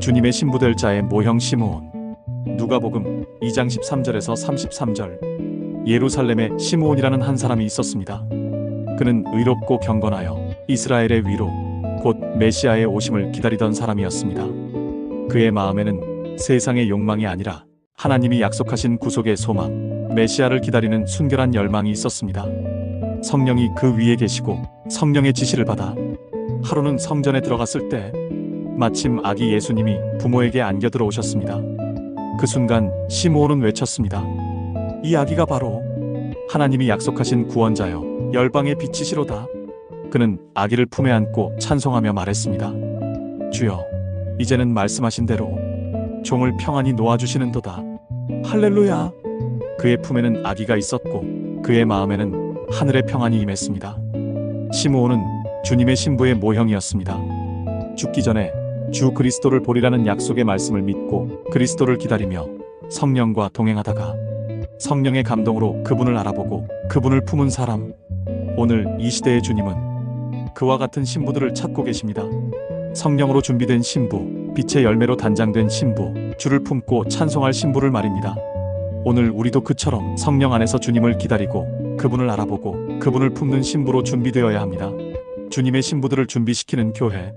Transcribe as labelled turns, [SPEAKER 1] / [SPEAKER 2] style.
[SPEAKER 1] 주님의 신부될 자의 모형 시므온. 누가복음 2장 13절에서 33절. 예루살렘에 시므온이라는 한 사람이 있었습니다. 그는 의롭고 경건하여 이스라엘의 위로 곧 메시아의 오심을 기다리던 사람이었습니다. 그의 마음에는 세상의 욕망이 아니라 하나님이 약속하신 구속의 소망, 메시아를 기다리는 순결한 열망이 있었습니다. 성령이 그 위에 계시고 성령의 지시를 받아 하루는 성전에 들어갔을 때 마침 아기 예수님이 부모에게 안겨 들어오셨습니다. 그 순간 시므온은 외쳤습니다. 이 아기가 바로 하나님이 약속하신 구원자여 열방의 빛이시로다. 그는 아기를 품에 안고 찬송하며 말했습니다. 주여, 이제는 말씀하신 대로 종을 평안히 놓아주시는도다. 할렐루야. 그의 품에는 아기가 있었고 그의 마음에는 하늘의 평안이 임했습니다. 시므온은 주님의 신부의 모형이었습니다. 죽기 전에 주 그리스도를 보리라는 약속의 말씀을 믿고 그리스도를 기다리며 성령과 동행하다가 성령의 감동으로 그분을 알아보고 그분을 품은 사람. 오늘 이 시대의 주님은 그와 같은 신부들을 찾고 계십니다. 성령으로 준비된 신부, 빛의 열매로 단장된 신부, 주를 품고 찬송할 신부를 말입니다. 오늘 우리도 그처럼 성령 안에서 주님을 기다리고 그분을 알아보고 그분을 품는 신부로 준비되어야 합니다. 주님의 신부들을 준비시키는 교회